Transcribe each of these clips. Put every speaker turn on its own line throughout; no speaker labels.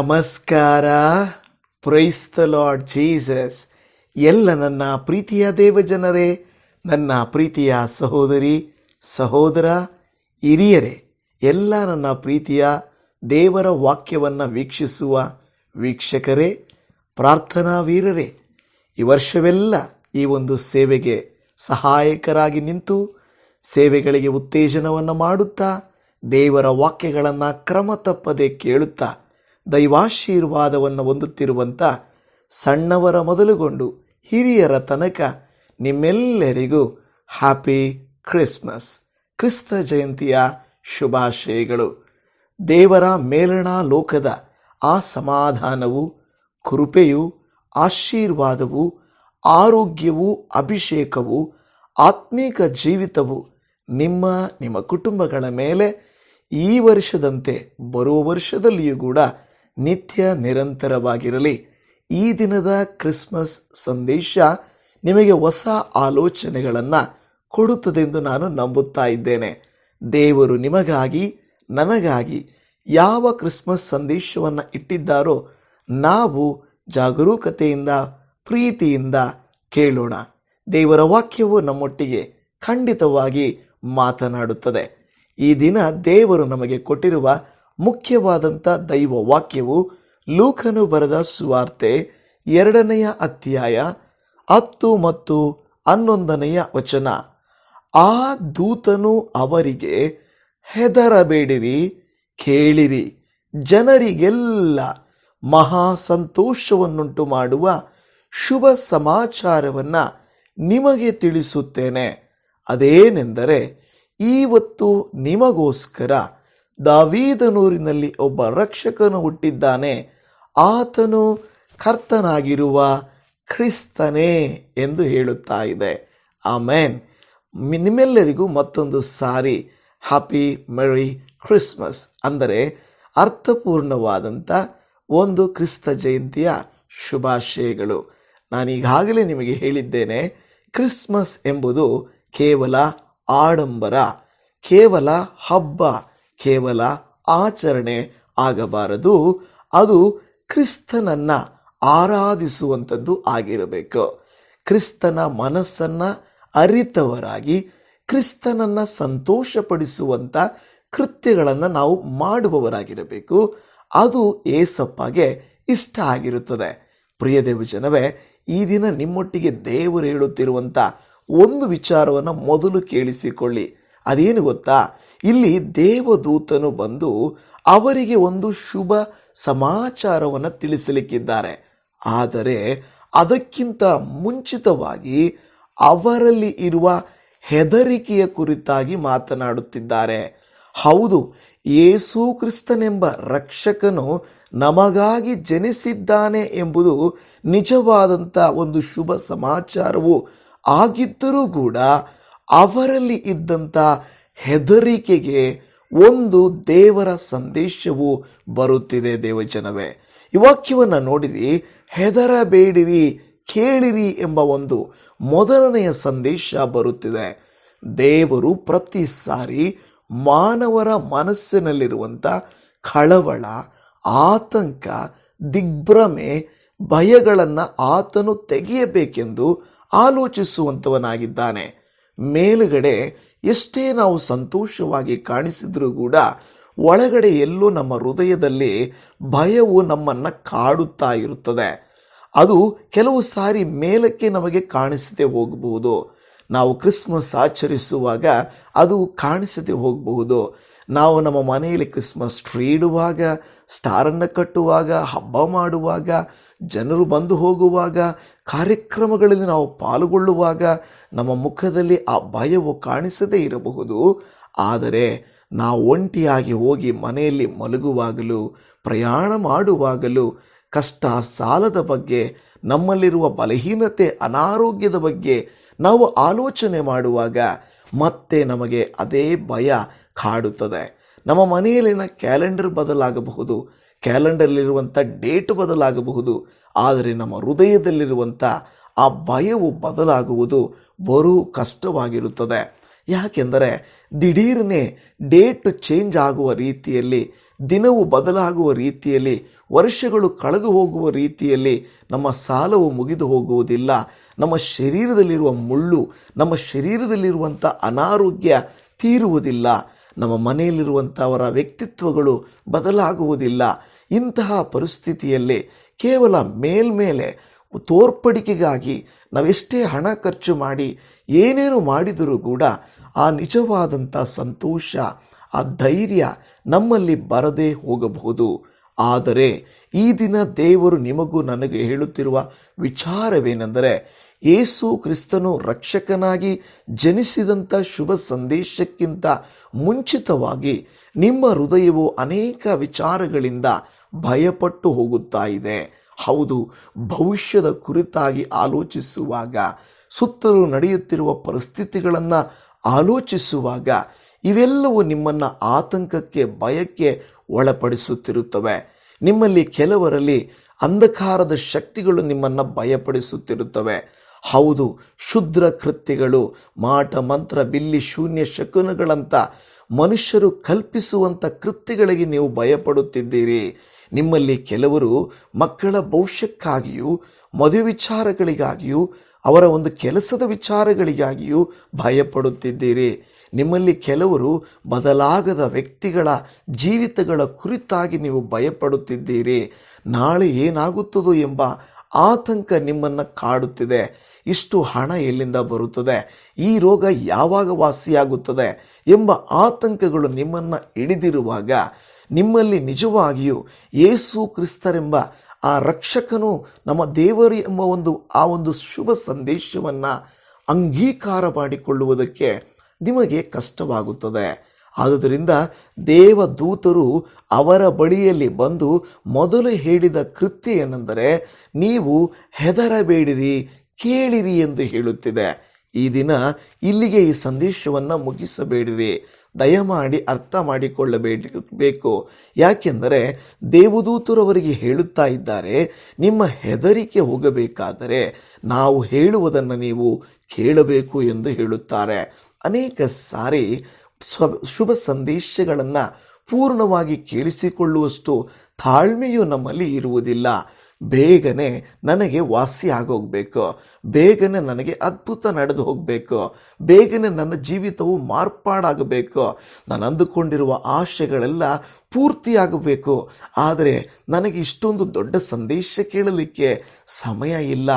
ನಮಸ್ಕಾರ. Praise the lord Jesus ಎಲ್ಲ ನನ್ನ ಪ್ರೀತಿಯ ದೇವಜನರೇ, ನನ್ನ ಪ್ರೀತಿಯ ಸಹೋದರಿ, ಸಹೋದರ, ಹಿರಿಯರೇ, ಎಲ್ಲ ನನ್ನ ಪ್ರೀತಿಯ ದೇವರ ವಾಕ್ಯವನ್ನು ವೀಕ್ಷಿಸುವ ವೀಕ್ಷಕರೇ, ಪ್ರಾರ್ಥನಾ ವೀರರೇ, ಈ ವರ್ಷವೆಲ್ಲ ಈ ಒಂದು ಸೇವೆಗೆ ಸಹಾಯಕರಾಗಿ ನಿಂತು ಸೇವೆಗಳಿಗೆ ಉತ್ತೇಜನವನ್ನು ಮಾಡುತ್ತಾ, ದೇವರ ವಾಕ್ಯಗಳನ್ನು ಕ್ರಮ ತಪ್ಪದೆ ಕೇಳುತ್ತಾ ದೈವಾಶೀರ್ವಾದವನ್ನು ಹೊಂದುತ್ತಿರುವಂಥ ಸಣ್ಣವರ ಮೊದಲುಗೊಂಡು ಹಿರಿಯರ ತನಕ ನಿಮ್ಮೆಲ್ಲರಿಗೂ ಹ್ಯಾಪಿ ಕ್ರಿಸ್ಮಸ್ ಕ್ರಿಸ್ತ ಜಯಂತಿಯ ಶುಭಾಶಯಗಳು. ದೇವರ ಮೇಲಣ ಲೋಕದ ಆ ಸಮಾಧಾನವು, ಕೃಪೆಯು, ಆಶೀರ್ವಾದವು, ಆರೋಗ್ಯವು, ಅಭಿಷೇಕವು, ಆತ್ಮೀಕ ಜೀವಿತವು ನಿಮ್ಮ ನಿಮ್ಮ ಕುಟುಂಬಗಳ ಮೇಲೆ ಈ ವರ್ಷದಂತೆ ಬರುವ ವರ್ಷದಲ್ಲಿಯೂ ಕೂಡ ನಿತ್ಯ ನಿರಂತರವಾಗಿರಲಿ. ಈ ದಿನದ ಕ್ರಿಸ್ಮಸ್ ಸಂದೇಶ ನಿಮಗೆ ಹೊಸ ಆಲೋಚನೆಗಳನ್ನು ಕೊಡುತ್ತದೆಂದು ನಾನು ನಂಬುತ್ತಾ ಇದ್ದೇನೆ. ದೇವರು ನಿಮಗಾಗಿ, ನನಗಾಗಿ ಯಾವ ಕ್ರಿಸ್ಮಸ್ ಸಂದೇಶವನ್ನು ಇಟ್ಟಿದ್ದಾರೋ ನಾವು ಜಾಗರೂಕತೆಯಿಂದ, ಪ್ರೀತಿಯಿಂದ ಕೇಳೋಣ. ದೇವರ ವಾಕ್ಯವು ನಮ್ಮೊಟ್ಟಿಗೆ ಖಂಡಿತವಾಗಿ ಮಾತನಾಡುತ್ತದೆ. ಈ ದಿನ ದೇವರು ನಮಗೆ ಕೊಟ್ಟಿರುವ ಮುಖ್ಯವಾದಂಥ ದೈವ ವಾಕ್ಯವು ಲೂಕನು ಬರೆದ ಸುವಾರ್ತೆ ಎರಡನೆಯ ಅಧ್ಯಾಯ ಹತ್ತು ಮತ್ತು ಹನ್ನೊಂದನೆಯ ವಚನ. ಆ ದೂತನು ಅವರಿಗೆ, ಹೆದರಬೇಡಿರಿ, ಕೇಳಿರಿ. ಜನರಿಗೆಲ್ಲ ಮಹಾ ಸಂತೋಷವನ್ನುಂಟು ಮಾಡುವ ಶುಭ ಸಮಾಚಾರವನ್ನು ನಿಮಗೆ ತಿಳಿಸುತ್ತೇನೆ. ಅದೇನೆಂದರೆ ಇವತ್ತು ನಿಮಗೋಸ್ಕರ ದಾವೀದನೂರಿನಲ್ಲಿ ಒಬ್ಬ ರಕ್ಷಕನು ಹುಟ್ಟಿದ್ದಾನೆ. ಆತನು ಕರ್ತನಾಗಿರುವ ಕ್ರಿಸ್ತನೇ ಎಂದು ಹೇಳುತ್ತಾ ಇದೆ. ಆಮೇನ್. ನಿಮ್ಮೆಲ್ಲರಿಗೂ ಮತ್ತೊಂದು ಸಾರಿ ಹ್ಯಾಪಿ ಮೆರಿ ಕ್ರಿಸ್ಮಸ್ ಅಂದರೆ ಅರ್ಥಪೂರ್ಣವಾದಂಥ ಒಂದು ಕ್ರಿಸ್ತ ಜಯಂತಿಯ ಶುಭಾಶಯಗಳು. ನಾನೀಗಾಗಲೇ ನಿಮಗೆ ಹೇಳಿದ್ದೇನೆ, ಕ್ರಿಸ್ಮಸ್ ಎಂಬುದು ಕೇವಲ ಆಡಂಬರ, ಕೇವಲ ಹಬ್ಬ. ಕೇವಲ ಆಚರಣೆ ಆಗಬಾರದು. ಅದು ಕ್ರಿಸ್ತನನ್ನ ಆರಾಧಿಸುವಂಥದ್ದು ಆಗಿರಬೇಕು. ಕ್ರಿಸ್ತನ ಮನಸ್ಸನ್ನ ಅರಿತವರಾಗಿ, ಕ್ರಿಸ್ತನನ್ನ ಸಂತೋಷಪಡಿಸುವಂಥ ಕೃತ್ಯಗಳನ್ನು ನಾವು ಮಾಡುವವರಾಗಿರಬೇಕು. ಅದು ಏಸಪ್ಪಗೆ ಇಷ್ಟ ಆಗಿರುತ್ತದೆ. ಪ್ರಿಯ ದೇವಜನವೇ ಈ ದಿನ ನಿಮ್ಮೊಟ್ಟಿಗೆ ದೇವರು ಹೇಳುತ್ತಿರುವಂಥ ಒಂದು ವಿಚಾರವನ್ನು ಮೊದಲು ಕೇಳಿಸಿಕೊಳ್ಳಿ. ಅದೇನು ಗೊತ್ತಾ? ಇಲ್ಲಿ ದೇವದೂತನು ಬಂದು ಅವರಿಗೆ ಒಂದು ಶುಭ ಸಮಾಚಾರವನ್ನು ತಿಳಿಸಲಿಕ್ಕಿದ್ದಾರೆ. ಆದರೆ ಅದಕ್ಕಿಂತ ಮುಂಚಿತವಾಗಿ ಅವರಲ್ಲಿ ಇರುವ ಹೆದರಿಕೆಯ ಕುರಿತಾಗಿ ಮಾತನಾಡುತ್ತಿದ್ದಾರೆ. ಹೌದು, ಯೇಸು ಕ್ರಿಸ್ತನೆಂಬ ರಕ್ಷಕನು ನಮಗಾಗಿ ಜನಿಸಿದ್ದಾನೆ ಎಂಬುದು ನಿಜವಾದಂಥ ಒಂದು ಶುಭ ಸಮಾಚಾರವು ಆಗಿದ್ದರೂ ಕೂಡ ಅವರಲ್ಲಿ ಇದ್ದಂಥ ಹೆದರಿಕೆಗೆ ಒಂದು ದೇವರ ಸಂದೇಶವು ಬರುತ್ತಿದೆ ದೇವಜನವೇ. ಈ ವಾಕ್ಯವನ್ನು ನೋಡಿರಿ, ಹೆದರಬೇಡಿರಿ, ಕೇಳಿರಿ ಎಂಬ ಒಂದು ಮೊದಲನೆಯ ಸಂದೇಶ ಬರುತ್ತಿದೆ. ದೇವರು ಪ್ರತಿ ಸಾರಿ ಮಾನವರ ಮನಸ್ಸಿನಲ್ಲಿರುವಂಥ ಕಳವಳ, ಆತಂಕ, ದಿಗ್ಭ್ರಮೆ, ಭಯಗಳನ್ನು ಆತನು ತೆಗೆಯಬೇಕೆಂದು ಆಲೋಚಿಸುವಂಥವನಾಗಿದ್ದಾನೆ ಮೇಲುಗಡೆ ಎಷ್ಟೇ ನಾವು ಸಂತೋಷವಾಗಿ ಕಾಣಿಸಿದ್ರೂ ಕೂಡ ಒಳಗಡೆ ಎಲ್ಲೋ ನಮ್ಮ ಹೃದಯದಲ್ಲಿ ಭಯವು ನಮ್ಮನ್ನು ಕಾಡುತ್ತಾ ಇರುತ್ತದೆ. ಅದು ಕೆಲವು ಸಾರಿ ಮೇಲಕ್ಕೆ ನಮಗೆ ಕಾಣಿಸದೆ ಹೋಗಬಹುದು. ನಾವು ಕ್ರಿಸ್ಮಸ್ ಆಚರಿಸುವಾಗ ಅದು ಕಾಣಿಸದೆ ಹೋಗಬಹುದು. ನಾವು ನಮ್ಮ ಮನೆಯಲ್ಲಿ ಕ್ರಿಸ್ಮಸ್ ಟ್ರೀ ಇಡುವಾಗ, ಸ್ಟಾರನ್ನು ಕಟ್ಟುವಾಗ, ಹಬ್ಬ ಮಾಡುವಾಗ ಜನರು ಬಂದು ಹೋಗುವಾಗ, ಕಾರ್ಯಕ್ರಮಗಳಲ್ಲಿ ನಾವು ಪಾಲ್ಗೊಳ್ಳುವಾಗ ನಮ್ಮ ಮುಖದಲ್ಲಿ ಆ ಭಯವು ಕಾಣಿಸದೇ ಇರಬಹುದು. ಆದರೆ ನಾವು ಒಂಟಿಯಾಗಿ ಹೋಗಿ ಮನೆಯಲ್ಲಿ ಮಲಗುವಾಗಲೂ, ಪ್ರಯಾಣ ಮಾಡುವಾಗಲೂ, ಕಷ್ಟ ಸಾಲದ ಬಗ್ಗೆ, ನಮ್ಮಲ್ಲಿರುವ ಬಲಹೀನತೆ, ಅನಾರೋಗ್ಯದ ಬಗ್ಗೆ ನಾವು ಆಲೋಚನೆ ಮಾಡುವಾಗ ಮತ್ತೆ ನಮಗೆ ಅದೇ ಭಯ ಕಾಡುತ್ತದೆ. ನಮ್ಮ ಮನೆಯಲ್ಲಿನ ಕ್ಯಾಲೆಂಡರ್ ಬದಲಾಗಬಹುದು. ಕ್ಯಾಲೆಂಡರ್ಲಿರುವಂಥ ಡೇಟ್ ಬದಲಾಗಬಹುದು. ಆದರೆ ನಮ್ಮ ಹೃದಯದಲ್ಲಿರುವಂಥ ಆ ಭಯವು ಬದಲಾಗುವುದು ಬರು ಕಷ್ಟವಾಗಿರುತ್ತದೆ. ಯಾಕೆಂದರೆ ದಿಢೀರನೆ ಡೇಟ್ ಚೇಂಜ್ ಆಗುವ ರೀತಿಯಲ್ಲಿ, ದಿನವು ಬದಲಾಗುವ ರೀತಿಯಲ್ಲಿ, ವರ್ಷಗಳು ಕಳೆದು ಹೋಗುವ ರೀತಿಯಲ್ಲಿ ನಮ್ಮ ಸಾಲವು ಮುಗಿದು ಹೋಗುವುದಿಲ್ಲ. ನಮ್ಮ ಶರೀರದಲ್ಲಿರುವ ಮುಳ್ಳು, ನಮ್ಮ ಶರೀರದಲ್ಲಿರುವಂಥ ಅನಾರೋಗ್ಯ ತೀರುವುದಿಲ್ಲ. ನಮ್ಮ ಮನೆಯಲ್ಲಿರುವಂಥವರ ವ್ಯಕ್ತಿತ್ವಗಳು ಬದಲಾಗುವುದಿಲ್ಲ. ಇಂತಹ ಪರಿಸ್ಥಿತಿಯಲ್ಲಿ ಕೇವಲ ಮೇಲ್ಮೇಲೆ ತೋರ್ಪಡಿಕೆಗಾಗಿ ನಾವೆಷ್ಟೇ ಹಣ ಖರ್ಚು ಮಾಡಿ ಏನೇನು ಮಾಡಿದರೂ ಕೂಡ ಆ ನಿಜವಾದಂಥ ಸಂತೋಷ, ಆ ಧೈರ್ಯ ನಮ್ಮಲ್ಲಿ ಬರದೇ ಹೋಗಬಹುದು. ಆದರೆ ಈ ದಿನ ದೇವರು ನಿಮಗೂ ನನಗೆ ಹೇಳುತ್ತಿರುವ ವಿಚಾರವೇನೆಂದರೆ ಏಸು ಕ್ರಿಸ್ತನು ರಕ್ಷಕನಾಗಿ ಜನಿಸಿದಂಥ ಶುಭ ಸಂದೇಶಕ್ಕಿಂತ ಮುಂಚಿತವಾಗಿ ನಿಮ್ಮ ಹೃದಯವು ಅನೇಕ ವಿಚಾರಗಳಿಂದ ಭಯಪಟ್ಟು ಹೋಗುತ್ತಾ ಇದೆ. ಹೌದು, ಭವಿಷ್ಯದ ಕುರಿತಾಗಿ ಆಲೋಚಿಸುವಾಗ, ಸುತ್ತಲೂ ನಡೆಯುತ್ತಿರುವ ಪರಿಸ್ಥಿತಿಗಳನ್ನು ಆಲೋಚಿಸುವಾಗ ಇವೆಲ್ಲವೂ ನಿಮ್ಮನ್ನು ಆತಂಕಕ್ಕೆ, ಭಯಕ್ಕೆ ಒಳಪಡಿಸುತ್ತಿರುತ್ತವೆ. ನಿಮ್ಮಲ್ಲಿ ಕೆಲವರಲ್ಲಿ ಅಂಧಕಾರದ ಶಕ್ತಿಗಳು ನಿಮ್ಮನ್ನು ಭಯಪಡಿಸುತ್ತಿರುತ್ತವೆ. ಹೌದು, ಶುದ್ರ ಕೃತ್ಯಗಳು, ಮಾಟ, ಮಂತ್ರ, ಬಿಲ್ಲಿ, ಶೂನ್ಯ ಶಕುನಗಳಂತ ಮನುಷ್ಯರು ಕಲ್ಪಿಸುವಂಥ ಕೃತ್ಯಗಳಿಗೆ ನೀವು ಭಯಪಡುತ್ತಿದ್ದೀರಿ. ನಿಮ್ಮಲ್ಲಿ ಕೆಲವರು ಮಕ್ಕಳ ಭವಿಷ್ಯಕ್ಕಾಗಿಯೂ, ಮದುವೆ ವಿಚಾರಗಳಿಗಾಗಿಯೂ, ಅವರ ಒಂದು ಕೆಲಸದ ವಿಚಾರಗಳಿಗಾಗಿಯೂ ಭಯಪಡುತ್ತಿದ್ದೀರಿ. ನಿಮ್ಮಲ್ಲಿ ಕೆಲವರು ಬದಲಾಗದ ವ್ಯಕ್ತಿಗಳ ಜೀವಿತಗಳ ಕುರಿತಾಗಿ ನೀವು ಭಯಪಡುತ್ತಿದ್ದೀರಿ. ನಾಳೆ ಏನಾಗುತ್ತದೋ ಎಂಬ ಆತಂಕ ನಿಮ್ಮನ್ನು ಕಾಡುತ್ತಿದೆ. ಇಷ್ಟು ಹಣ ಎಲ್ಲಿಂದ ಬರುತ್ತದೆ? ಈ ರೋಗ ಯಾವಾಗ ವಾಸಿಯಾಗುತ್ತದೆ? ಎಂಬ ಆತಂಕಗಳು ನಿಮ್ಮನ್ನು ಹಿಡಿದಿರುವಾಗ ನಿಮ್ಮಲ್ಲಿ ನಿಜವಾಗಿಯೂ ಯೇಸು ಕ್ರಿಸ್ತರೆಂಬ ಆ ರಕ್ಷಕನು ನಮ್ಮ ದೇವರು ಎಂಬ ಒಂದು, ಆ ಒಂದು ಶುಭ ಸಂದೇಶವನ್ನು ಅಂಗೀಕಾರ ಮಾಡಿಕೊಳ್ಳುವುದಕ್ಕೆ ನಿಮಗೆ ಕಷ್ಟವಾಗುತ್ತದೆ. ಆದುದರಿಂದ ದೇವದೂತರು ಅವರ ಬಳಿಯಲ್ಲಿ ಬಂದು ಮೊದಲು ಹೇಳಿದ ಕೃತ್ಯ ಏನೆಂದರೆ, ನೀವು ಹೆದರಬೇಡಿರಿ, ಕೇಳಿರಿ ಎಂದು ಹೇಳುತ್ತಿದೆ. ಈ ದಿನ ಇಲ್ಲಿಗೆ ಈ ಸಂದೇಶವನ್ನು ಮುಗಿಸಬೇಡಿರಿ. ದಯಮಾಡಿ ಅರ್ಥ ಮಾಡಿಕೊಳ್ಳಬೇಕು. ಯಾಕೆಂದರೆ ದೇವದೂತರವರಿಗೆ ಹೇಳುತ್ತಾ ಇದ್ದಾರೆ, ನಿಮ್ಮ ಹೆದರಿಕೆ ಹೋಗಬೇಕಾದರೆ ನಾವು ಹೇಳುವುದನ್ನು ನೀವು ಕೇಳಬೇಕು ಎಂದು ಹೇಳುತ್ತಾರೆ. ಅನೇಕ ಸಾರಿ ಸ್ವ, ಶುಭ ಸಂದೇಶಗಳನ್ನು ಪೂರ್ಣವಾಗಿ ಕೇಳಿಸಿಕೊಳ್ಳುವಷ್ಟು ತಾಳ್ಮೆಯು ನಮ್ಮಲ್ಲಿ ಇರುವುದಿಲ್ಲ. ಬೇಗನೆ ನನಗೆ ವಾಸಿ ಆಗೋಗ್ಬೇಕು. ಬೇಗನೆ ನನಗೆ ಅದ್ಭುತ ನಡೆದು ಹೋಗಬೇಕು. ಬೇಗನೆ ನನ್ನ ಜೀವಿತವು ಮಾರ್ಪಾಡಾಗಬೇಕು. ನಾನು ಅಂದುಕೊಂಡಿರುವ ಆಶೆಗಳೆಲ್ಲ ಪೂರ್ತಿಯಾಗಬೇಕು. ಆದರೆ ನನಗೆ ಇಷ್ಟೊಂದು ದೊಡ್ಡ ಸಂದೇಶ ಕೇಳಲಿಕ್ಕೆ ಸಮಯ ಇಲ್ಲ.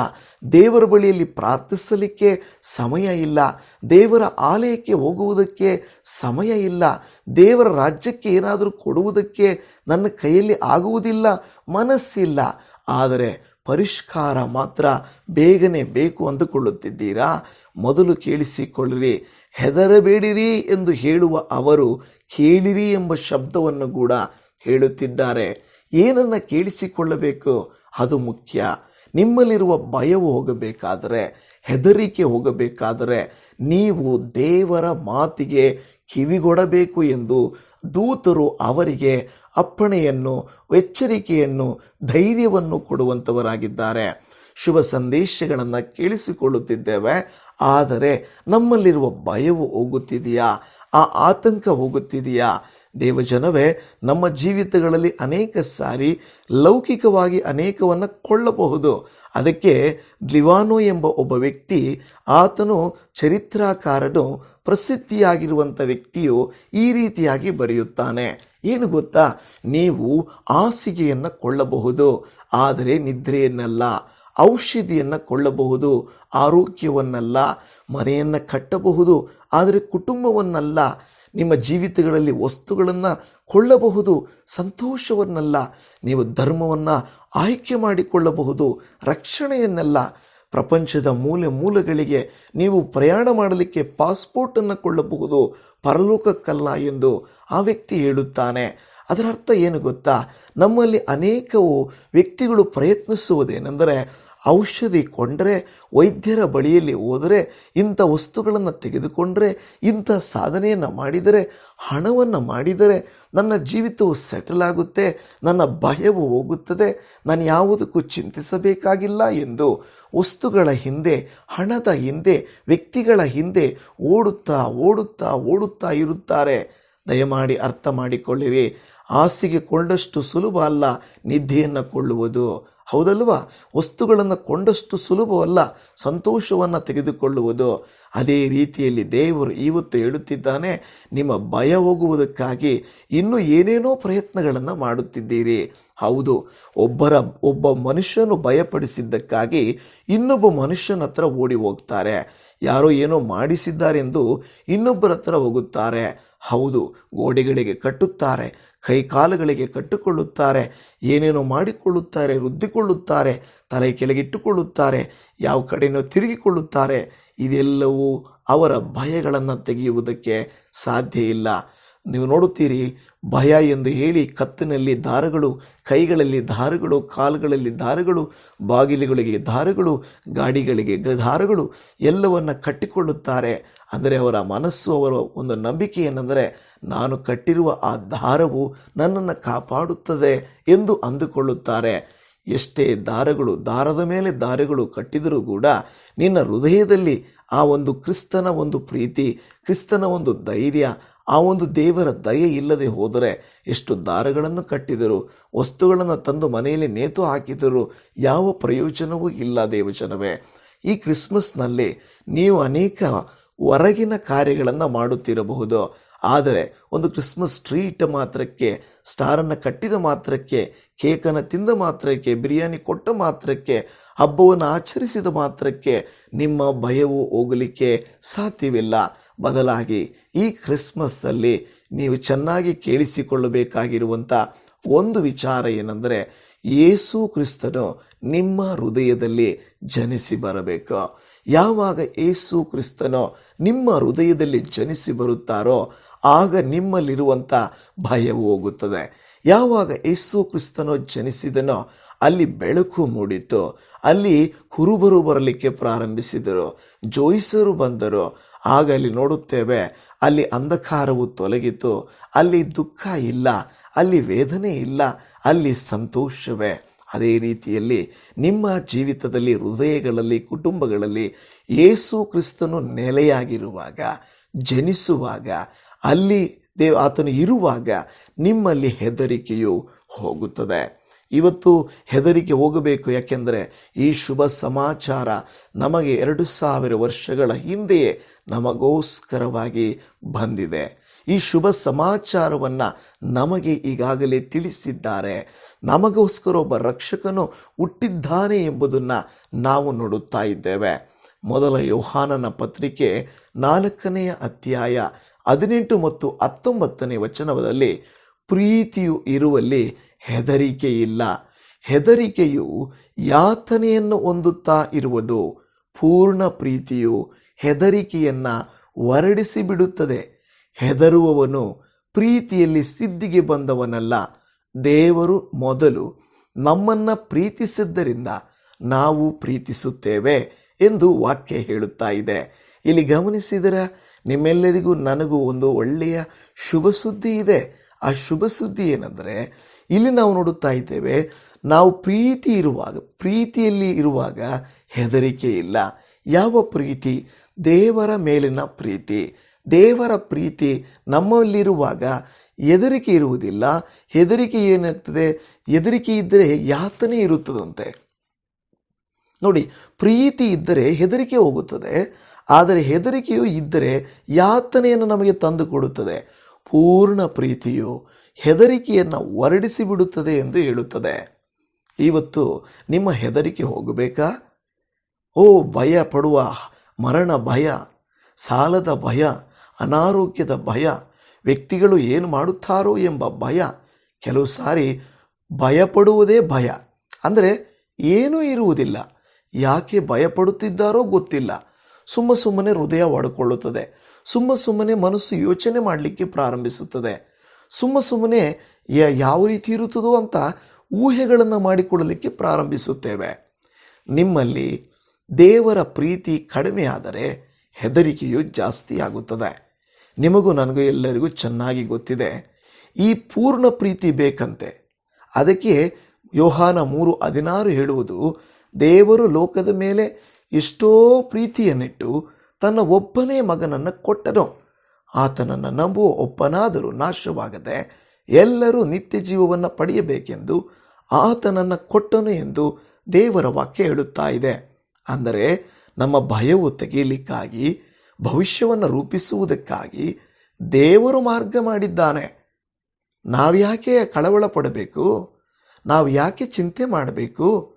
ದೇವರ ಬಳಿಯಲ್ಲಿ ಪ್ರಾರ್ಥಿಸಲಿಕ್ಕೆ ಸಮಯ ಇಲ್ಲ. ದೇವರ ಆಲಯಕ್ಕೆ ಹೋಗುವುದಕ್ಕೆ ಸಮಯ ಇಲ್ಲ. ದೇವರ ರಾಜ್ಯಕ್ಕೆ ಏನಾದರೂ ಕೊಡುವುದಕ್ಕೆ ನನ್ನ ಕೈಯಲ್ಲಿ ಆಗುವುದಿಲ್ಲ. ಮನಸ್ಸಿಲ್ಲ. ಆದರೆ ಪರಿಷ್ಕಾರ ಮಾತ್ರ ಬೇಗನೆ ಬೇಕು ಅಂದುಕೊಳ್ಳುತ್ತಿದ್ದೀರಾ? ಮೊದಲು ಕೇಳಿಸಿಕೊಳ್ಳಿರಿ. ಹೆದರಬೇಡಿರಿ ಎಂದು ಹೇಳುವ ಅವರು ಕೇಳಿರಿ ಎಂಬ ಶಬ್ದವನ್ನು ಕೂಡ ಹೇಳುತ್ತಿದ್ದಾರೆ. ಏನನ್ನು ಕೇಳಿಸಿಕೊಳ್ಳಬೇಕು? ಅದು ಮುಖ್ಯ. ನಿಮ್ಮಲ್ಲಿರುವ ಭಯವು ಹೋಗಬೇಕಾದರೆ, ಹೆದರಿಕೆ ಹೋಗಬೇಕಾದರೆ ನೀವು ದೇವರ ಮಾತಿಗೆ ಕಿವಿಗೊಡಬೇಕು ಎಂದು ದೂತರು ಅವರಿಗೆ ಅಪ್ಪಣೆಯನ್ನು, ಎಚ್ಚರಿಕೆಯನ್ನು, ಧೈರ್ಯವನ್ನು ಕೊಡುವಂಥವರಾಗಿದ್ದಾರೆ ಶುಭ ಸಂದೇಶಗಳನ್ನು ಕೇಳಿಸಿಕೊಳ್ಳುತ್ತಿದ್ದೇವೆ. ಆದರೆ ನಮ್ಮಲ್ಲಿರುವ ಭಯವು ಹೋಗುತ್ತಿದೆಯಾ? ಆ ಆತಂಕ ಹೋಗುತ್ತಿದೆಯಾ? ದೇವಜನವೇ, ನಮ್ಮ ಜೀವಿತಗಳಲ್ಲಿ ಅನೇಕ ಸಾರಿ ಲೌಕಿಕವಾಗಿ ಅನೇಕವನ್ನು ಕೊಳ್ಳಬಹುದು. ಅದಕ್ಕೆ ದ್ಲಿವಾನೋ ಎಂಬ ಒಬ್ಬ ವ್ಯಕ್ತಿ ಆತನು ಚರಿತ್ರಾಕಾರನು ಪ್ರಸಿದ್ಧಿಯಾಗಿರುವಂಥ ವ್ಯಕ್ತಿಯು ಈ ರೀತಿಯಾಗಿ ಬರೆಯುತ್ತಾನೆ. ಏನು ಗೊತ್ತಾ? ನೀವು ಹಾಸಿಗೆಯನ್ನು ಕೊಳ್ಳಬಹುದು, ಆದರೆ ನಿದ್ರೆಯನ್ನಲ್ಲ, ಔಷಧಿಯನ್ನು ಕೊಳ್ಳಬಹುದು, ಆರೋಗ್ಯವನ್ನಲ್ಲ, ಮನೆಯನ್ನು ಕಟ್ಟಬಹುದು, ಆದರೆ ಕುಟುಂಬವನ್ನಲ್ಲ, ನಿಮ್ಮ ಜೀವಿತಗಳಲ್ಲಿ ವಸ್ತುಗಳನ್ನು ಕೊಳ್ಳಬಹುದು, ಸಂತೋಷವನ್ನಲ್ಲ, ನೀವು ಧರ್ಮವನ್ನು ಆಯ್ಕೆ ಮಾಡಿಕೊಳ್ಳಬಹುದು, ರಕ್ಷಣೆಯನ್ನೆಲ್ಲ ಪ್ರಪಂಚದ ಮೂಲೆ ಮೂಲೆಗಳಿಗೆ ನೀವು ಪ್ರಯಾಣ ಮಾಡಲಿಕ್ಕೆ ಪಾಸ್ಪೋರ್ಟನ್ನು ಕೊಳ್ಳಬಹುದು, ಪರಲೋಕಕ್ಕಲ್ಲ ಎಂದು ಆ ವ್ಯಕ್ತಿ ಹೇಳುತ್ತಾನೆ. ಅದರ ಅರ್ಥ ಏನು ಗೊತ್ತಾ? ನಮ್ಮಲ್ಲಿ ಅನೇಕವು ವ್ಯಕ್ತಿಗಳು ಪ್ರಯತ್ನಿಸುವುದೇನೆಂದರೆ ಔಷಧಿ ಕೊಂಡರೆ, ವೈದ್ಯರ ಬಳಿಯಲ್ಲಿ ಹೋದರೆ, ಇಂಥ ವಸ್ತುಗಳನ್ನು ತೆಗೆದುಕೊಂಡರೆ, ಇಂಥ ಸಾಧನೆಯನ್ನು ಮಾಡಿದರೆ, ಹಣವನ್ನು ಮಾಡಿದರೆ ನನ್ನ ಜೀವಿತವು ಸೆಟಲ್ ಆಗುತ್ತೆ, ನನ್ನ ಭಯವು ಹೋಗುತ್ತದೆ, ನಾನು ಯಾವುದಕ್ಕೂ ಚಿಂತಿಸಬೇಕಾಗಿಲ್ಲ ಎಂದು ವಸ್ತುಗಳ ಹಿಂದೆ, ಹಣದ ಹಿಂದೆ, ವ್ಯಕ್ತಿಗಳ ಹಿಂದೆ ಓಡುತ್ತಾ ಓಡುತ್ತಾ ಓಡುತ್ತಾ ಇರುತ್ತಾರೆ. ದಯಮಾಡಿ ಅರ್ಥ ಮಾಡಿಕೊಳ್ಳಿರಿ. ಹಾಸಿಗೆ ಕೊಂಡಷ್ಟು ಸುಲಭ ಅಲ್ಲ ನಿದ್ದೆಯನ್ನು ಕೊಳ್ಳುವುದು. ಹೌದಲ್ವಾ? ವಸ್ತುಗಳನ್ನು ಕೊಂಡಷ್ಟು ಸುಲಭವಲ್ಲ, ಸಂತೋಷವನ್ನು ತೆಗೆದುಕೊಳ್ಳುವುದು. ಅದೇ ರೀತಿಯಲ್ಲಿ ದೇವರು ಇವತ್ತು ಹೇಳುತ್ತಿದ್ದಾನೆ, ನಿಮ್ಮ ಭಯ ಹೋಗುವುದಕ್ಕಾಗಿ ಇನ್ನೂ ಏನೇನೋ ಪ್ರಯತ್ನಗಳನ್ನು ಮಾಡುತ್ತಿದ್ದೀರಿ. ಹೌದು, ಒಬ್ಬರ, ಒಬ್ಬ ಮನುಷ್ಯನು ಭಯಪಡಿಸಿದ್ದಕ್ಕಾಗಿ ಇನ್ನೊಬ್ಬ ಮನುಷ್ಯನ ಹತ್ರ ಓಡಿ ಹೋಗ್ತಾರೆ. ಯಾರೋ ಏನೋ ಮಾಡಿಸಿದ್ದಾರೆಂದು ಇನ್ನೊಬ್ಬರ ಹತ್ರ ಹೋಗುತ್ತಾರೆ. ಹೌದು, ಗೋಡೆಗಳಿಗೆ ಕಟ್ಟುತ್ತಾರೆ. ಕೈ ಕಾಲುಗಳಿಗೆ ಕಟ್ಟಿಕೊಳ್ಳುತ್ತಾರೆ, ಏನೇನೋ ಮಾಡಿಕೊಳ್ಳುತ್ತಾರೆ, ರುದ್ದಿಕೊಳ್ಳುತ್ತಾರೆ, ತಲೆ ಕೆಳಗಿಟ್ಟುಕೊಳ್ಳುತ್ತಾರೆ, ಯಾವ ಕಡೆಯೋ ತಿರುಗಿಕೊಳ್ಳುತ್ತಾರೆ, ಇದೆಲ್ಲವೂ ಅವರ ಭಯಗಳನ್ನು ತೆಗೆಯುವುದಕ್ಕೆ ಸಾಧ್ಯ ಇಲ್ಲ. ನೀವು ನೋಡುತ್ತೀರಿ, ಭಯ ಎಂದು ಹೇಳಿ ಕತ್ತಿನಲ್ಲಿ ದಾರಗಳು, ಕೈಗಳಲ್ಲಿ ದಾರಗಳು, ಕಾಲುಗಳಲ್ಲಿ ದಾರಗಳು, ಬಾಗಿಲುಗಳಿಗೆ ದಾರಗಳು, ಗಾಡಿಗಳಿಗೆ ದಾರಗಳು ಎಲ್ಲವನ್ನ ಕಟ್ಟಿಕೊಳ್ಳುತ್ತಾರೆ. ಅಂದರೆ ಅವರ ಮನಸ್ಸು, ಅವರ ಒಂದು ನಂಬಿಕೆ ಏನೆಂದರೆ, ನಾನು ಕಟ್ಟಿರುವ ಆ ದಾರವು ನನ್ನನ್ನು ಕಾಪಾಡುತ್ತದೆ ಎಂದು ಅಂದುಕೊಳ್ಳುತ್ತಾರೆ. ಎಷ್ಟೇ ದಾರಗಳು, ದಾರದ ಮೇಲೆ ದಾರಗಳು ಕಟ್ಟಿದರೂ ಕೂಡ ನಿನ್ನ ಹೃದಯದಲ್ಲಿ ಆ ಒಂದು ಕ್ರಿಸ್ತನ ಒಂದು ಪ್ರೀತಿ, ಕ್ರಿಸ್ತನ ಒಂದು ಧೈರ್ಯ ಆ ಒಂದು ದೇವರ ದಯೆ ಇಲ್ಲದೆ ಹೋದರೆ ಎಷ್ಟು ದಾರಗಳನ್ನು ಕಟ್ಟಿದರು, ವಸ್ತುಗಳನ್ನು ತಂದು ಮನೆಯಲ್ಲಿ ನೇತು ಹಾಕಿದರೂ ಯಾವ ಪ್ರಯೋಜನವೂ ಇಲ್ಲ ದೇವಜನವೇ ಈ ಕ್ರಿಸ್ಮಸ್ನಲ್ಲಿ ನೀವು ಅನೇಕ ಹೊರಗಿನ ಕಾರ್ಯಗಳನ್ನು ಮಾಡುತ್ತಿರಬಹುದು. ಆದರೆ ಒಂದು ಕ್ರಿಸ್ಮಸ್ ಟ್ರೀಟ್ ಮಾತ್ರಕ್ಕೆ, ಸ್ಟಾರನ್ನು ಕಟ್ಟಿದ ಮಾತ್ರಕ್ಕೆ, ಕೇಕನ್ನು ತಿಂದ ಮಾತ್ರಕ್ಕೆ, ಬಿರಿಯಾನಿ ಕೊಟ್ಟ ಮಾತ್ರಕ್ಕೆ, ಹಬ್ಬವನ್ನು ಆಚರಿಸಿದ ಮಾತ್ರಕ್ಕೆ ನಿಮ್ಮ ಭಯವು ಹೋಗಲಿಕ್ಕೆ ಸಾಧ್ಯವಿಲ್ಲ. ಬದಲಾಗಿ ಈ ಕ್ರಿಸ್ಮಸ್ಸಲ್ಲಿ ನೀವು ಚೆನ್ನಾಗಿ ಕೇಳಿಸಿಕೊಳ್ಳಬೇಕಾಗಿರುವಂಥ ಒಂದು ವಿಚಾರ ಏನೆಂದರೆ ಯೇಸು ಕ್ರಿಸ್ತನು ನಿಮ್ಮ ಹೃದಯದಲ್ಲಿ ಜನಿಸಿ ಬರಬೇಕು. ಯಾವಾಗ ಯೇಸು ಕ್ರಿಸ್ತನು ನಿಮ್ಮ ಹೃದಯದಲ್ಲಿ ಜನಿಸಿ ಬರುತ್ತಾರೋ ಆಗ ನಿಮ್ಮಲ್ಲಿರುವಂಥ ಭಯವು ಹೋಗುತ್ತದೆ. ಯಾವಾಗ ಯೇಸು ಕ್ರಿಸ್ತನು ಜನಿಸಿದನೋ ಅಲ್ಲಿ ಬೆಳಕು ಮೂಡಿತು. ಅಲ್ಲಿ ಕುರುಬರು ಬರಲಿಕ್ಕೆ ಪ್ರಾರಂಭಿಸಿದರು. ಜೋಯಿಸರು ಬಂದರು. ಆಗ ಅಲ್ಲಿ ನೋಡುತ್ತೇವೆ, ಅಲ್ಲಿ ಅಂಧಕಾರವು ತೊಲಗಿತು, ಅಲ್ಲಿ ದುಃಖ ಇಲ್ಲ, ಅಲ್ಲಿ ವೇದನೆ ಇಲ್ಲ, ಅಲ್ಲಿ ಸಂತೋಷವೇ. ಅದೇ ರೀತಿಯಲ್ಲಿ ನಿಮ್ಮ ಜೀವಿತದಲ್ಲಿ, ಹೃದಯಗಳಲ್ಲಿ, ಕುಟುಂಬಗಳಲ್ಲಿ ಯೇಸು ಕ್ರಿಸ್ತನು ನೆಲೆಯಾಗಿರುವಾಗ, ಜನಿಸುವಾಗ, ಅಲ್ಲಿ ದೇವ್ ಆತನು ಇರುವಾಗ ನಿಮ್ಮಲ್ಲಿ ಹೆದರಿಕೆಯು ಹೋಗುತ್ತದೆ. ಇವತ್ತು ಹೆದರಿಕೆ ಹೋಗಬೇಕು. ಯಾಕೆಂದರೆ ಈ ಶುಭ ಸಮಾಚಾರ ನಮಗೆ ಎರಡು ಸಾವಿರ ವರ್ಷಗಳ ಹಿಂದೆಯೇ ನಮಗೋಸ್ಕರವಾಗಿ ಬಂದಿದೆ. ಈ ಶುಭ ಸಮಾಚಾರವನ್ನು ನಮಗೆ ಈಗಾಗಲೇ ತಿಳಿಸಿದ್ದಾರೆ. ನಮಗೋಸ್ಕರ ಒಬ್ಬ ರಕ್ಷಕನು ಹುಟ್ಟಿದ್ದಾನೆ ಎಂಬುದನ್ನು ನಾವು ನೋಡುತ್ತಾ ಇದ್ದೇವೆ. ಮೊದಲ ಯೋಹಾನನ ಪತ್ರಿಕೆ ನಾಲ್ಕನೆಯ ಅಧ್ಯಾಯ ಹದಿನೆಂಟು ಮತ್ತು ಹತ್ತೊಂಬತ್ತನೇ ವಚನದಲ್ಲಿ ಪ್ರೀತಿಯು ಇರುವಲ್ಲಿ ಹೆದರಿಕೆ ಇಲ್ಲ ಹೆದರಿಕೆಯು ಯಾತನೆಯನ್ನು ಹೊಂದುತ್ತಾ ಇರುವುದು, ಪೂರ್ಣ ಪ್ರೀತಿಯು ಹೆದರಿಕೆಯನ್ನು ಹೊರಡಿಸಿ ಬಿಡುತ್ತದೆ ಹೆದರುವವನು ಪ್ರೀತಿಯಲ್ಲಿ ಸಿದ್ಧಿಗೆ ಬಂದವನಲ್ಲ. ದೇವರು ಮೊದಲು ನಮ್ಮನ್ನ ಪ್ರೀತಿಸಿದ್ದರಿಂದ ನಾವು ಪ್ರೀತಿಸುತ್ತೇವೆ ಎಂದು ವಾಕ್ಯ ಹೇಳುತ್ತಾ ಇದೆ. ಇಲ್ಲಿ ಗಮನಿಸಿದರೆ, ನಿಮ್ಮೆಲ್ಲರಿಗೂ ನನಗೂ ಒಂದು ಒಳ್ಳೆಯ ಶುಭ ಸುದ್ದಿ ಇದೆ. ಆ ಶುಭ ಸುದ್ದಿ ಏನೆಂದರೆ ಇಲ್ಲಿ ನಾವು ನೋಡುತ್ತಾ ಇದ್ದೇವೆ, ನಾವು ಪ್ರೀತಿ ಇರುವಾಗ, ಪ್ರೀತಿಯಲ್ಲಿ ಇರುವಾಗ ಹೆದರಿಕೆ ಇಲ್ಲ. ಯಾವ ಪ್ರೀತಿ? ದೇವರ ಮೇಲಿನ ಪ್ರೀತಿ. ದೇವರ ಪ್ರೀತಿ ನಮ್ಮಲ್ಲಿರುವಾಗ ಹೆದರಿಕೆ ಇರುವುದಿಲ್ಲ. ಹೆದರಿಕೆ ಏನಾಗ್ತದೆ? ಹೆದರಿಕೆ ಇದ್ದರೆ ಯಾತನೆ ಇರುತ್ತದಂತೆ. ನೋಡಿ, ಪ್ರೀತಿ ಇದ್ದರೆ ಹೆದರಿಕೆ ಹೋಗುತ್ತದೆ. ಆದರೆ ಹೆದರಿಕೆಯು ಇದ್ದರೆ ಯಾತನೆಯನ್ನು ನಮಗೆ ತಂದು ಕೊಡುತ್ತದೆ ಪೂರ್ಣ ಪ್ರೀತಿಯು ಹೆದರಿಕೆಯನ್ನು ಹೊರಡಿಸಿ ಬಿಡುತ್ತದೆ ಎಂದು ಹೇಳುತ್ತದೆ. ಇವತ್ತು ನಿಮ್ಮ ಹೆದರಿಕೆ ಹೋಗಬೇಕಾ? ಓ ಭಯ ಪಡುವ, ಮರಣ ಭಯ, ಸಾಲದ ಭಯ, ಅನಾರೋಗ್ಯದ ಭಯ, ವ್ಯಕ್ತಿಗಳು ಏನು ಮಾಡುತ್ತಾರೋ ಎಂಬ ಭಯ, ಕೆಲವು ಸಾರಿ ಭಯಪಡುವುದೇ ಭಯ. ಅಂದರೆ ಏನೂ ಇರುವುದಿಲ್ಲ. ಯಾಕೆ ಭಯಪಡುತ್ತಿದ್ದಾರೋ ಗೊತ್ತಿಲ್ಲ. ಸುಮ್ಮ ಸುಮ್ಮನೆ ಹೃದಯ ಒಡ್ಕೊಳ್ಳುತ್ತದೆ. ಸುಮ್ಮ ಸುಮ್ಮನೆ ಮನಸ್ಸು ಯೋಚನೆ ಮಾಡಲಿಕ್ಕೆ ಪ್ರಾರಂಭಿಸುತ್ತದೆ. ಸುಮ್ಮ ಸುಮ್ಮನೆ ಯಾವ ರೀತಿ ಇರುತ್ತದೋ ಅಂತ ಊಹೆಗಳನ್ನು ಮಾಡಿಕೊಳ್ಳಲಿಕ್ಕೆ ಪ್ರಾರಂಭಿಸುತ್ತೇವೆ. ನಿಮ್ಮಲ್ಲಿ ದೇವರ ಪ್ರೀತಿ ಕಡಿಮೆಯಾದರೆ ಹೆದರಿಕೆಯು ಜಾಸ್ತಿ ಆಗುತ್ತದೆ. ನಿಮಗೂ ನನಗೂ ಎಲ್ಲರಿಗೂ ಚೆನ್ನಾಗಿ ಗೊತ್ತಿದೆ. ಈ ಪೂರ್ಣ ಪ್ರೀತಿ ಬೇಕಂತೆ. ಅದಕ್ಕೆ ಯೋಹಾನ ಮೂರು ಹದಿನಾರು ಹೇಳುವುದು, ದೇವರು ಲೋಕದ ಮೇಲೆ ಎಷ್ಟೋ ಪ್ರೀತಿಯನ್ನಿಟ್ಟು ತನ್ನ ಒಬ್ಬನೇ ಮಗನನ್ನು ಕೊಟ್ಟನು. ಆತನನ್ನು ನಂಬುವ ಒಪ್ಪನಾದರೂ ನಾಶವಾಗದೆ ಎಲ್ಲರೂ ನಿತ್ಯ ಜೀವವನ್ನು ಪಡೆಯಬೇಕೆಂದು ಆತನನ್ನು ಕೊಟ್ಟನು ಎಂದು ದೇವರ ವಾಕ್ಯ ಹೇಳುತ್ತಾ ಇದೆ. ಅಂದರೆ ನಮ್ಮ ಭಯವು ತೆಗೆಯಲಿಕ್ಕಾಗಿ ಭವಿಷ್ಯವನ್ನು ರೂಪಿಸುವುದಕ್ಕಾಗಿ ದೇವರು ಮಾರ್ಗ ಮಾಡಿದ್ದಾನೆ. ನಾವ್ಯಾಕೆ ಕಳವಳ ಪಡಬೇಕು? ನಾವು ಯಾಕೆ ಚಿಂತೆ ಮಾಡಬೇಕು?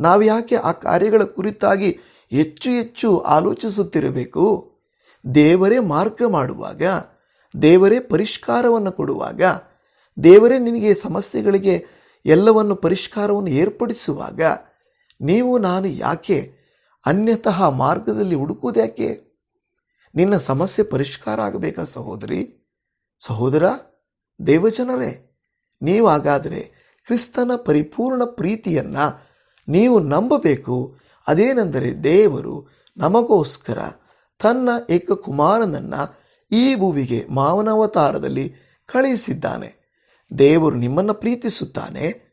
ನಾವು ಯಾಕೆ ಆ ಕಾರ್ಯಗಳ ಕುರಿತಾಗಿ ಹೆಚ್ಚು ಹೆಚ್ಚು ಆಲೋಚಿಸುತ್ತಿರಬೇಕು? ದೇವರೇ ಮಾರ್ಗ ಮಾಡುವಾಗ, ದೇವರೇ ಪರಿಷ್ಕಾರವನ್ನು ಕೊಡುವಾಗ, ದೇವರೇ ನಿನಗೆ ಸಮಸ್ಯೆಗಳಿಗೆ ಎಲ್ಲವನ್ನು ಪರಿಷ್ಕಾರವನ್ನು ಏರ್ಪಡಿಸುವಾಗ, ನೀವು ನಾನು ಯಾಕೆ ಅನ್ಯತಃ ಮಾರ್ಗದಲ್ಲಿ ಹುಡುಕುವುದ್ಯಾಕೆ ನಿನ್ನ ಸಮಸ್ಯೆ ಪರಿಷ್ಕಾರ ಆಗಬೇಕಾ ಸಹೋದರಿ? ಸಹೋದರ, ದೇವಜನರೇ, ನೀವು ಹಾಗಾದರೆ ಕ್ರಿಸ್ತನ ಪರಿಪೂರ್ಣ ಪ್ರೀತಿಯನ್ನು ನೀವು ನಂಬಬೇಕು. ಅದೇನೆಂದರೆ ದೇವರು ನಮಗೋಸ್ಕರ ತನ್ನ ಏಕ ಕುಮಾರನನ್ನು ಈ ಭೂವಿಗೆ ಮಾವನವತಾರದಲ್ಲಿ ಕಳುಹಿಸಿದ್ದಾನೆ. ದೇವರು ನಿಮ್ಮನ್ನು ಪ್ರೀತಿಸುತ್ತಾನೆ.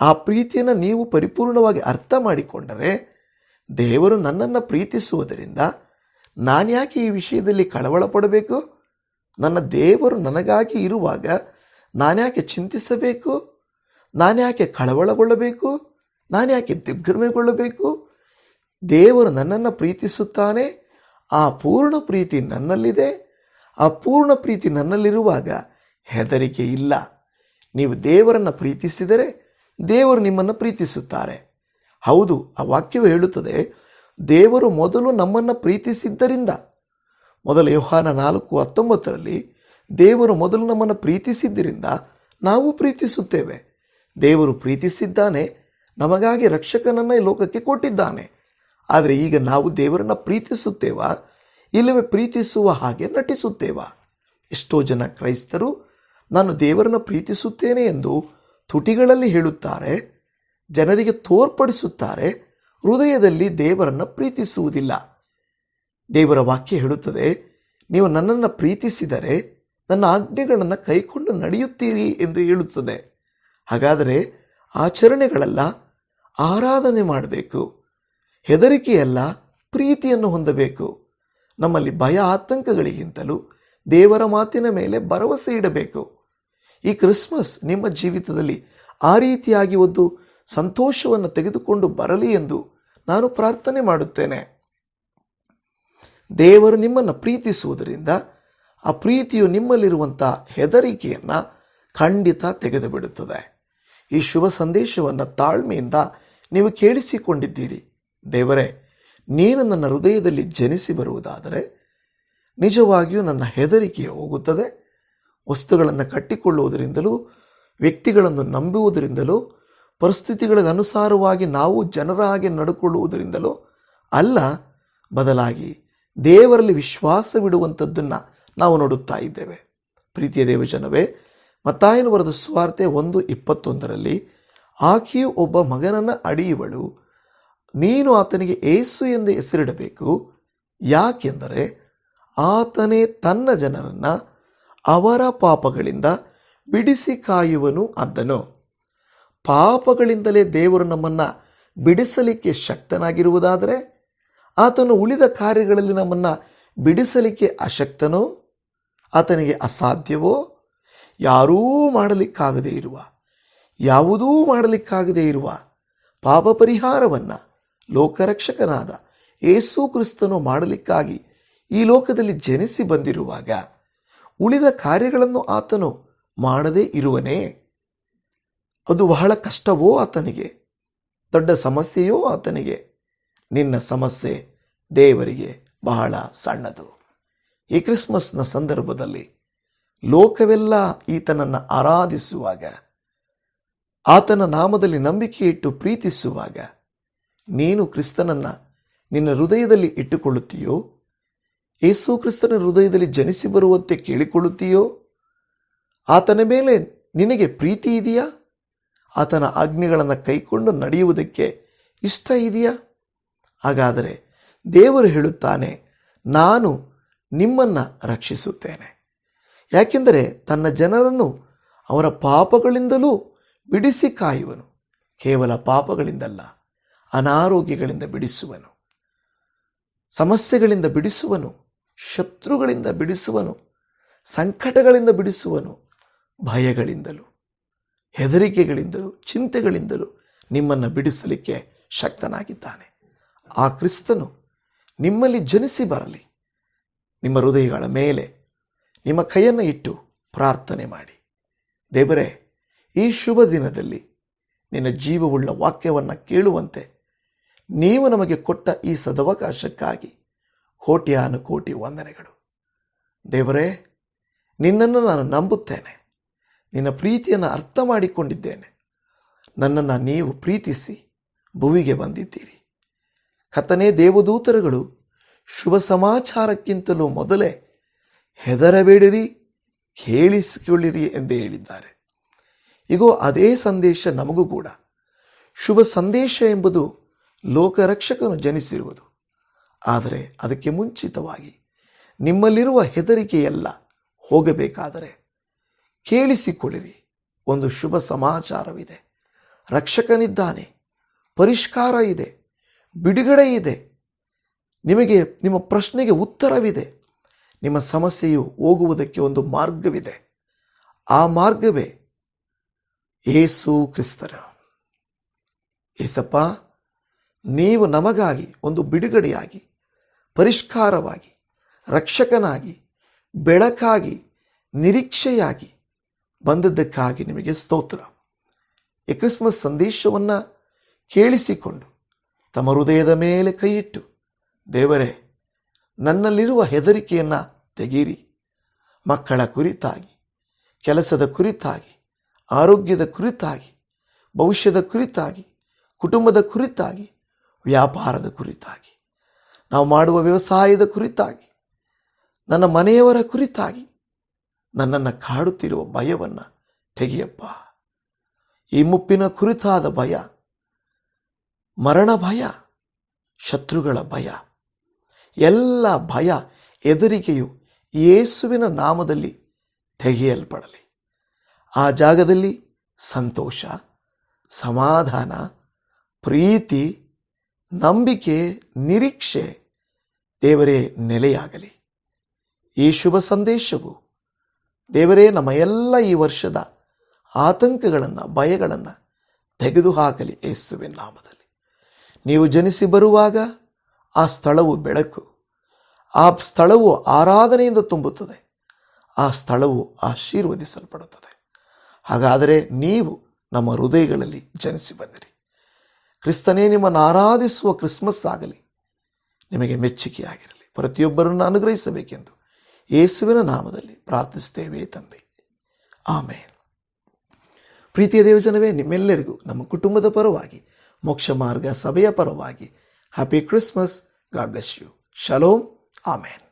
ಆ ಪ್ರೀತಿಯನ್ನು ನೀವು ಪರಿಪೂರ್ಣವಾಗಿ ಅರ್ಥ ಮಾಡಿಕೊಂಡರೆ ದೇವರು ನನ್ನನ್ನು ಪ್ರೀತಿಸುವುದರಿಂದ ನಾನು ಯಾಕೆ ಈ ವಿಷಯದಲ್ಲಿ ಕಳವಳ ಪಡಬೇಕು ನನ್ನ ದೇವರು ನನಗಾಗಿ ಇರುವಾಗ ನಾನ್ಯಾಕೆ ಚಿಂತಿಸಬೇಕು? ನಾನ್ಯಾಕೆ ಕಳವಳಗೊಳ್ಳಬೇಕು? ನಾನ್ಯಾಕೆ ದಿಗ್ಭ್ರಮೆಗೊಳ್ಳಬೇಕು? ದೇವರು ನನ್ನನ್ನು ಪ್ರೀತಿಸುತ್ತಾನೆ. ಆ ಪೂರ್ಣ ಪ್ರೀತಿ ನನ್ನಲ್ಲಿದೆ. ಆ ಪೂರ್ಣ ಪ್ರೀತಿ ನನ್ನಲ್ಲಿರುವಾಗ ಹೆದರಿಕೆ ಇಲ್ಲ. ನೀವು ದೇವರನ್ನು ಪ್ರೀತಿಸಿದರೆ ದೇವರು ನಿಮ್ಮನ್ನು ಪ್ರೀತಿಸುತ್ತಾರೆ. ಹೌದು, ಆ ವಾಕ್ಯವು ಹೇಳುತ್ತದೆ, ದೇವರು ಮೊದಲು ನಮ್ಮನ್ನು ಪ್ರೀತಿಸಿದ್ದರಿಂದ. ಮೊದಲ ಯೋಹಾನ ನಾಲ್ಕು ಹತ್ತೊಂಬತ್ತರಲ್ಲಿ, ದೇವರು ಮೊದಲು ನಮ್ಮನ್ನು ಪ್ರೀತಿಸಿದ್ದರಿಂದ ನಾವು ಪ್ರೀತಿಸುತ್ತೇವೆ. ದೇವರು ಪ್ರೀತಿಸಿದ್ದಾನೆ, ನಮಗಾಗಿ ರಕ್ಷಕನನ್ನು ಈ ಲೋಕಕ್ಕೆ ಕೊಟ್ಟಿದ್ದಾನೆ. ಆದರೆ ಈಗ ನಾವು ದೇವರನ್ನು ಪ್ರೀತಿಸುತ್ತೇವಾ? ಇಲ್ಲವೇ ಪ್ರೀತಿಸುವ ಹಾಗೆ ನಟಿಸುತ್ತೇವಾ? ಎಷ್ಟೋ ಜನ ಕ್ರೈಸ್ತರು, ನಾನು ದೇವರನ್ನು ಪ್ರೀತಿಸುತ್ತೇನೆ ಎಂದು ತುಟಿಗಳಲ್ಲಿ ಹೇಳುತ್ತಾರೆ, ಜನರಿಗೆ ತೋರ್ಪಡಿಸುತ್ತಾರೆ, ಹೃದಯದಲ್ಲಿ ದೇವರನ್ನು ಪ್ರೀತಿಸುವುದಿಲ್ಲ. ದೇವರ ವಾಕ್ಯ ಹೇಳುತ್ತದೆ, ನೀವು ನನ್ನನ್ನು ಪ್ರೀತಿಸಿದರೆ ನನ್ನ ಆಜ್ಞೆಗಳನ್ನು ಕೈಕೊಂಡು ನಡೆಯುತ್ತೀರಿ ಎಂದು ಹೇಳುತ್ತದೆ. ಹಾಗಾದರೆ ಆಚರಣೆಗಳೆಲ್ಲ, ಆರಾಧನೆ ಮಾಡಬೇಕು. ಹೆದರಿಕೆಯಲ್ಲ, ಪ್ರೀತಿಯನ್ನು ಹೊಂದಬೇಕು. ನಮ್ಮಲ್ಲಿ ಭಯ ಆತಂಕಗಳಿಗಿಂತಲೂ ದೇವರ ಮಾತಿನ ಮೇಲೆ ಭರವಸೆ ಇಡಬೇಕು. ಈ ಕ್ರಿಸ್ಮಸ್ ನಿಮ್ಮ ಜೀವಿತದಲ್ಲಿ ಆ ರೀತಿಯಾಗಿ ಒಂದು ಸಂತೋಷವನ್ನು ತೆಗೆದುಕೊಂಡು ಬರಲಿ ಎಂದು ನಾನು ಪ್ರಾರ್ಥನೆ ಮಾಡುತ್ತೇನೆ. ದೇವರು ನಿಮ್ಮನ್ನು ಪ್ರೀತಿಸುವುದರಿಂದ ಆ ಪ್ರೀತಿಯು ನಿಮ್ಮಲ್ಲಿರುವಂಥ ಹೆದರಿಕೆಯನ್ನು ಖಂಡಿತ ತೆಗೆದುಬಿಡುತ್ತದೆ. ಈ ಶುಭ ಸಂದೇಶವನ್ನು ತಾಳ್ಮೆಯಿಂದ ನೀವು ಕೇಳಿಸಿಕೊಂಡಿದ್ದೀರಿ. ದೇವರೇ, ನೀನು ನನ್ನ ಹೃದಯದಲ್ಲಿ ಜನಿಸಿ ಬರುವುದಾದರೆ ನಿಜವಾಗಿಯೂ ನನ್ನ ಹೆದರಿಕೆ ಹೋಗುತ್ತದೆ. ವಸ್ತುಗಳನ್ನು ಕಟ್ಟಿಕೊಳ್ಳುವುದರಿಂದಲೂ, ವ್ಯಕ್ತಿಗಳನ್ನು ನಂಬುವುದರಿಂದಲೂ ಪರಿಸ್ಥಿತಿಗಳಿಗೆ ಅನುಸಾರವಾಗಿ ನಾವು ಜನರ ಹಾಗೆ ನಡ್ಕೊಳ್ಳುವುದರಿಂದಲೂ ಅಲ್ಲ, ಬದಲಾಗಿ ದೇವರಲ್ಲಿ ವಿಶ್ವಾಸವಿಡುವಂಥದ್ದನ್ನು ನಾವು ನೋಡುತ್ತಾ ಇದ್ದೇವೆ. ಪ್ರೀತಿಯ ದೇವಜನವೇ, ಮತ್ತಾಯನ ಬರೆದ ಸ್ವಾರ್ತೆ ಒಂದು ಇಪ್ಪತ್ತೊಂದರಲ್ಲಿ, ಆಕೆಯು ಒಬ್ಬ ಮಗನನ್ನು ಅಡಿಯುವಳು. ನೀನು ಆತನಿಗೆ ಏಸು ಎಂದು ಹೆಸರಿಡಬೇಕು. ಯಾಕೆಂದರೆ ಆತನೇ ತನ್ನ ಜನರನ್ನು ಅವರ ಪಾಪಗಳಿಂದ ಬಿಡಿಸಿ ಕಾಯುವನು ಅಂದನು. ಪಾಪಗಳಿಂದಲೇ ದೇವರು ನಮ್ಮನ್ನು ಬಿಡಿಸಲಿಕ್ಕೆ ಶಕ್ತನಾಗಿರುವುದಾದರೆ ಆತನು ಉಳಿದ ಕಾರ್ಯಗಳಲ್ಲಿ ನಮ್ಮನ್ನು ಬಿಡಿಸಲಿಕ್ಕೆ ಅಶಕ್ತನೋ, ಆತನಿಗೆ ಅಸಾಧ್ಯವೋ? ಯಾರೂ ಮಾಡಲಿಕ್ಕಾಗದೇ ಇರುವ, ಯಾವುದೂ ಮಾಡಲಿಕ್ಕಾಗದೇ ಇರುವ ಪಾಪ ಪರಿಹಾರವನ್ನು ಲೋಕರಕ್ಷಕನಾದ ಏಸು ಕ್ರಿಸ್ತನು ಮಾಡಲಿಕ್ಕಾಗಿ ಈ ಲೋಕದಲ್ಲಿ ಜನಿಸಿ ಬಂದಿರುವಾಗ ಉಳಿದ ಕಾರ್ಯಗಳನ್ನು ಆತನು ಮಾಡದೇ ಇರುವನೇ? ಅದು ಬಹಳ ಕಷ್ಟವೋ ಆತನಿಗೆ? ದೊಡ್ಡ ಸಮಸ್ಯೆಯೋ ಆತನಿಗೆ? ನಿನ್ನ ಸಮಸ್ಯೆ ದೇವರಿಗೆ ಬಹಳ ಸಣ್ಣದು. ಈ ಕ್ರಿಸ್ಮಸ್ನ ಸಂದರ್ಭದಲ್ಲಿ ಲೋಕವೆಲ್ಲ ಈತನನ್ನು ಆರಾಧಿಸುವಾಗ, ಆತನ ನಾಮದಲ್ಲಿ ನಂಬಿಕೆ ಇಟ್ಟು ಪ್ರೀತಿಸುವಾಗ ನೀನು ಕ್ರಿಸ್ತನನ್ನು ನಿನ್ನ ಹೃದಯದಲ್ಲಿ ಇಟ್ಟುಕೊಳ್ಳುತ್ತೀಯೋ? ಯೇಸು ಕ್ರಿಸ್ತನ ಹೃದಯದಲ್ಲಿ ಜನಿಸಿ ಬರುವಂತೆ ಕೇಳಿಕೊಳ್ಳುತ್ತೀಯೋ? ಆತನ ಮೇಲೆ ನಿನಗೆ ಪ್ರೀತಿ ಇದೆಯಾ? ಆತನ ಆಜ್ಞೆಗಳನ್ನು ಕೈಕೊಂಡು ನಡೆಯುವುದಕ್ಕೆ ಇಷ್ಟ ಇದೆಯಾ? ಹಾಗಾದರೆ ದೇವರು ಹೇಳುತ್ತಾನೆ, ನಾನು ನಿಮ್ಮನ್ನು ರಕ್ಷಿಸುತ್ತೇನೆ. ಯಾಕೆಂದರೆ ತನ್ನ ಜನರನ್ನು ಅವರ ಪಾಪಗಳಿಂದಲೂ ಬಿಡಿಸಿ ಕಾಯುವನು. ಕೇವಲ ಪಾಪಗಳಿಂದಲ್ಲ ಅನಾರೋಗ್ಯಗಳಿಂದ ಬಿಡಿಸುವನು. ಸಮಸ್ಯೆಗಳಿಂದ ಬಿಡಿಸುವನು. ಶತ್ರುಗಳಿಂದ ಬಿಡಿಸುವನು. ಸಂಕಟಗಳಿಂದ ಬಿಡಿಸುವನು. ಭಯಗಳಿಂದಲೂ, ಹೆದರಿಕೆಗಳಿಂದಲೂ, ಚಿಂತೆಗಳಿಂದಲೂ ನಿಮ್ಮನ್ನು ಬಿಡಿಸಲಿಕ್ಕೆ ಶಕ್ತನಾಗಿದ್ದಾನೆ. ಆ ಕ್ರಿಸ್ತನು ನಿಮ್ಮಲ್ಲಿ ಜನಿಸಿ ಬರಲಿ. ನಿಮ್ಮ ಹೃದಯಗಳ ಮೇಲೆ ನಿಮ್ಮ ಕೈಯನ್ನು ಇಟ್ಟು ಪ್ರಾರ್ಥನೆ ಮಾಡಿ. ದೇವರೇ, ಈ ಶುಭ ದಿನದಲ್ಲಿ ನಿನ್ನ ಜೀವವುಳ್ಳ ವಾಕ್ಯವನ್ನು ಕೇಳುವಂತೆ ನೀವು ನಮಗೆ ಕೊಟ್ಟ ಈ ಸದವಕಾಶಕ್ಕಾಗಿ ಕೋಟ್ಯಾನು ಕೋಟಿ ವಂದನೆಗಳು. ದೇವರೇ, ನಿನ್ನನ್ನು ನಾನು ನಂಬುತ್ತೇನೆ. ನಿನ್ನ ಪ್ರೀತಿಯನ್ನು ಅರ್ಥ ಮಾಡಿಕೊಂಡಿದ್ದೇನೆ. ನನ್ನನ್ನು ನೀವು ಪ್ರೀತಿಸಿ ಭುವಿಗೆ ಬಂದಿದ್ದೀರಿ. ಕಥನೇ ದೇವದೂತರುಗಳು ಶುಭ ಸಮಾಚಾರಕ್ಕಿಂತಲೂ ಮೊದಲೇ ಹೆದರಬೇಡಿರಿ, ಕೇಳಿಸಿಕೊಳ್ಳಿರಿ ಎಂದು ಹೇಳಿದ್ದಾರೆ. ಇಗೋ, ಅದೇ ಸಂದೇಶ ನಮಗೂ ಕೂಡ. ಶುಭ ಸಂದೇಶ ಎಂಬುದು ಲೋಕರಕ್ಷಕನು ಜನಿಸಿರುವುದು. ಆದರೆ ಅದಕ್ಕೆ ಮುಂಚಿತವಾಗಿ ನಿಮ್ಮಲ್ಲಿರುವ ಹೆದರಿಕೆಯೆಲ್ಲ ಹೋಗಬೇಕಾದರೆ ಕೇಳಿಸಿಕೊಳ್ಳಿರಿ. ಒಂದು ಶುಭ ಸಮಾಚಾರವಿದೆ. ರಕ್ಷಕನಿದ್ದಾನೆ. ಪರಿಷ್ಕಾರ ಇದೆ. ಬಿಡುಗಡೆ ಇದೆ. ನಿಮಗೆ, ನಿಮ್ಮ ಪ್ರಶ್ನೆಗೆ ಉತ್ತರವಿದೆ. ನಿಮ್ಮ ಸಮಸ್ಯೆಯು ಹೋಗುವುದಕ್ಕೆ ಒಂದು ಮಾರ್ಗವಿದೆ. ಆ ಮಾರ್ಗವೇ ಏಸು ಕ್ರಿಸ್ತರ ಏಸಪ್ಪ ನೀವು ನಮಗಾಗಿ ಒಂದು ಬಿಡುಗಡೆಯಾಗಿ, ಪರಿಷ್ಕಾರವಾಗಿ, ರಕ್ಷಕನಾಗಿ, ಬೆಳಕಾಗಿ, ನಿರೀಕ್ಷೆಯಾಗಿ ಬಂದದ್ದಕ್ಕಾಗಿ ನಿಮಗೆ ಸ್ತೋತ್ರ. ಈ ಕ್ರಿಸ್ಮಸ್ ಸಂದೇಶವನ್ನು ಕೇಳಿಸಿಕೊಂಡು ತಮ್ಮ ಹೃದಯದ ಮೇಲೆ ಕೈಯಿಟ್ಟು, ದೇವರೇ, ನನ್ನಲ್ಲಿರುವ ಹೆದರಿಕೆಯನ್ನು ತೆಗೀರಿ. ಮಕ್ಕಳ ಕುರಿತಾಗಿ, ಕೆಲಸದ ಕುರಿತಾಗಿ, ಆರೋಗ್ಯದ ಕುರಿತಾಗಿ, ಭವಿಷ್ಯದ ಕುರಿತಾಗಿ, ಕುಟುಂಬದ ಕುರಿತಾಗಿ ವ್ಯಾಪಾರದ ಕುರಿತಾಗಿ, ನಾವು ಮಾಡುವ ವ್ಯವಸಾಯದ ಕುರಿತಾಗಿ, ನನ್ನ ಮನೆಯವರ ಕುರಿತಾಗಿ, ನನ್ನನ್ನು ಕಾಡುತ್ತಿರುವ ಭಯವನ್ನು ತೆಗೆಯಪ್ಪ. ಈ ಮುಪ್ಪಿನ ಕುರಿತಾದ ಭಯ, ಮರಣ ಭಯ, ಶತ್ರುಗಳ ಭಯ, ಎಲ್ಲ ಭಯ ಎದುರಿಕೆಯು ಯೇಸುವಿನ ನಾಮದಲ್ಲಿ ತೆಗೆಯಲ್ಪಡಲಿ. ಆ ಜಾಗದಲ್ಲಿ ಸಂತೋಷ, ಸಮಾಧಾನ, ಪ್ರೀತಿ ನಂಬಿಕೆ, ನಿರೀಕ್ಷೆ ದೇವರೇ ನೆಲೆಯಾಗಲಿ. ಈ ಶುಭ ಸಂದೇಶವು ದೇವರೇ ನಮ್ಮ ಎಲ್ಲ ಈ ವರ್ಷದ ಆತಂಕಗಳನ್ನು, ಭಯಗಳನ್ನು ತೆಗೆದುಹಾಕಲಿ ಯೇಸುವಿನ ನಾಮದಲ್ಲಿ. ನೀವು ಜನಿಸಿ ಬರುವಾಗ ಆ ಸ್ಥಳವು ಬೆಳಕು. ಆ ಸ್ಥಳವು ಆರಾಧನೆಯಿಂದ ತುಂಬುತ್ತದೆ. ಆ ಸ್ಥಳವು ಆಶೀರ್ವದಿಸಲ್ಪಡುತ್ತದೆ. ಹಾಗಾದರೆ ನೀವು ನಮ್ಮ ಹೃದಯಗಳಲ್ಲಿ ಜನಿಸಿ ಬಂದಿರಿ. ಕ್ರಿಸ್ತನೇ ನಿಮ್ಮನ್ನು ಆರಾಧಿಸುವ ಕ್ರಿಸ್ಮಸ್ ಆಗಲಿ, ನಿಮಗೆ ಮೆಚ್ಚುಗೆಯಾಗಿರಲಿ. ಪ್ರತಿಯೊಬ್ಬರನ್ನು ಅನುಗ್ರಹಿಸಬೇಕೆಂದು ಯೇಸುವಿನ ನಾಮದಲ್ಲಿ ಪ್ರಾರ್ಥಿಸ್ತೇವೆ ತಂದೆ. ಆಮೇಲೆ ಪ್ರೀತಿಯ ದೇವಜನವೇ, ನಿಮ್ಮೆಲ್ಲರಿಗೂ ನಮ್ಮ ಕುಟುಂಬದ ಪರವಾಗಿ, ಮೋಕ್ಷ ಮಾರ್ಗ ಸಭೆಯ ಪರವಾಗಿ happy Christmas God bless you shalom amen